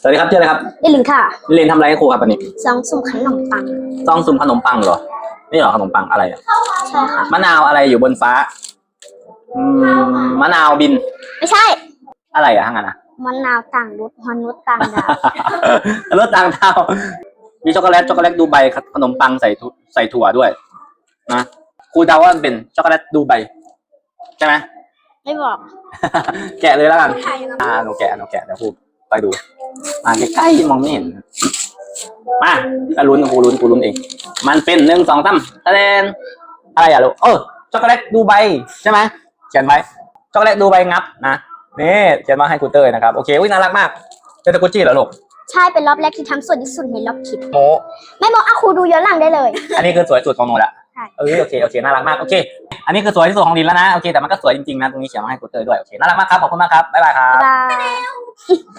สวัสดีครับชื่ออะไรครับได้ลินค่ะเรียนทำอะไรให้ครูครับวันนี้ซองสุ่มขนมปังซองซุมขนมปังเหรอ นี่เหรอขนมปังอะไรอะใช่ค่ะ มะนาวอะไรอยู่บนฟ้าอืมมะนาวบินไม่ใช่อะไรอะทั้างนั้นนะมะนาวต่างรสมนุษย์ต่างดาว รถต่างดาวมีช็อกโกแลตช็อกโกแลตดูไบขนมปังใส่ทุใส่ถั่วด้วยนะครูเดาว่ามันเป็นช็อกโกแลตดูไบใช่ไหม ไม่บอก แกะเลยแล้วกัน อ่าหนูแกะหนูแกะเดี๋ยวครูไปดู มาใกล้ๆมองไม่เห็น มาก็ลุ้นครูลุ้นครูลุ้นเอง มันเป็นหนึ่งสองสามตะเลนอะไรอะลูกเออช็อกโกแลตดูไบใช่ไหมเขียนไว้ช็อกโกแลตดูไบงับนะนี่เขียนมาให้ครูเตยนะครับโอเคอุ้ยน่ารักมากเป็นตะกุจิเหรอลูกใช่เป็นรอบแรกที่ทำสวยที่สุดในรอบคลิปโมไม่บอกอะครูดูย้อนหลังได้เลย อันนี้คือสวยสุดของหนูละใช่เออโอเคโอเคน่ารักมากโอเค อันนี้คือสวยที่สุดของลินแล้วนะโอเคแต่มันก็สวยจริงๆนะตรงนี้เขียนมาให้ครูเตยด้วยโอเคน่ารักมากครับขอบคุณมากครับบ๊ายบายครับบ๊ายบาย